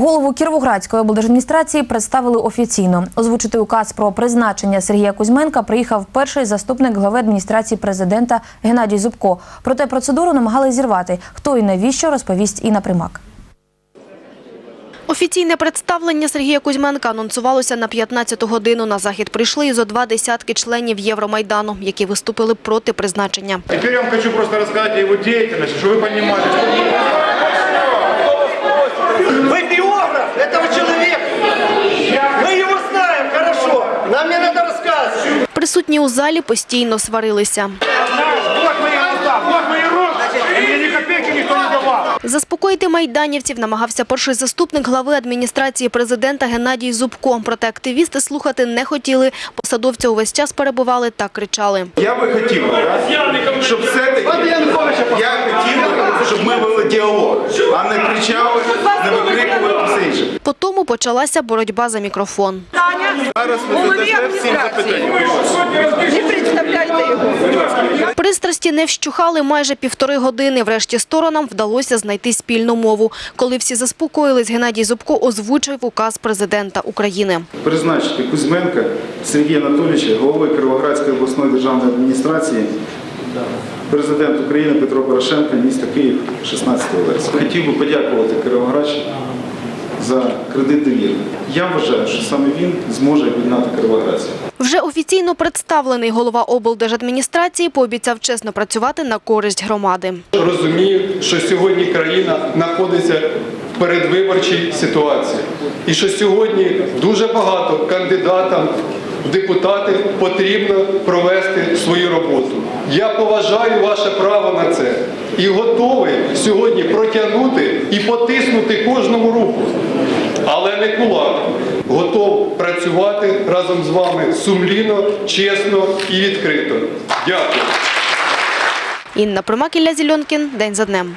Голову Кіровоградської облдержадміністрації представили офіційно. Озвучити указ про призначення Сергія Кузьменка приїхав перший заступник глави адміністрації президента Геннадій Зубко. Проте процедуру намагали зірвати. Хто і навіщо розповість Інна Примак. Офіційне представлення Сергія Кузьменка анонсувалося на 15 годину. На захід прийшли і зо два десятки членів Євромайдану, які виступили проти призначення. Теперь я вам хочу просто рассказать о его деятельности, чтобы вы понимали, Присутні у залі постійно сварилися. Заспокоїти майданівців намагався перший заступник глави адміністрації президента Геннадій Зубко. Проте активісти слухати не хотіли. Посадовця увесь час перебували та кричали. Я би хотів, щоб все-таки я хотів, би, щоб ми вели діалог, а не кричали, не викрикували все інше. По тому почалася боротьба за мікрофон. Зараз ви задасте всім запитання. Пристрасті не вщухали майже півтори години. Врешті сторонам вдалося знайти спільну мову. Коли всі заспокоїлись, Геннадій Зубко озвучив указ президента України. Призначити Кузьменка Сергія Анатолійовича, головою Кировоградської обласної державної адміністрації, президент України Петро Порошенко, місто Київ, 16 вересня. Хотів би подякувати Кировоградщині за кредит довіри. Я вважаю, що саме він зможе об'єднати Кировоградців. Вже офіційно представлений голова облдержадміністрації пообіцяв чесно працювати на користь громади. розумію, що сьогодні країна знаходиться в передвиборчій ситуації. І що сьогодні дуже багато кандидатам депутати потрібно провести свою роботу. Я поважаю ваше право на це і готовий сьогодні протягнути і потиснути кожному руку. Але не кулак. Готов працювати разом з вами сумлінно, чесно і відкрито. Дякую. Інна Примак, Ілля Зільонкін. День за днем.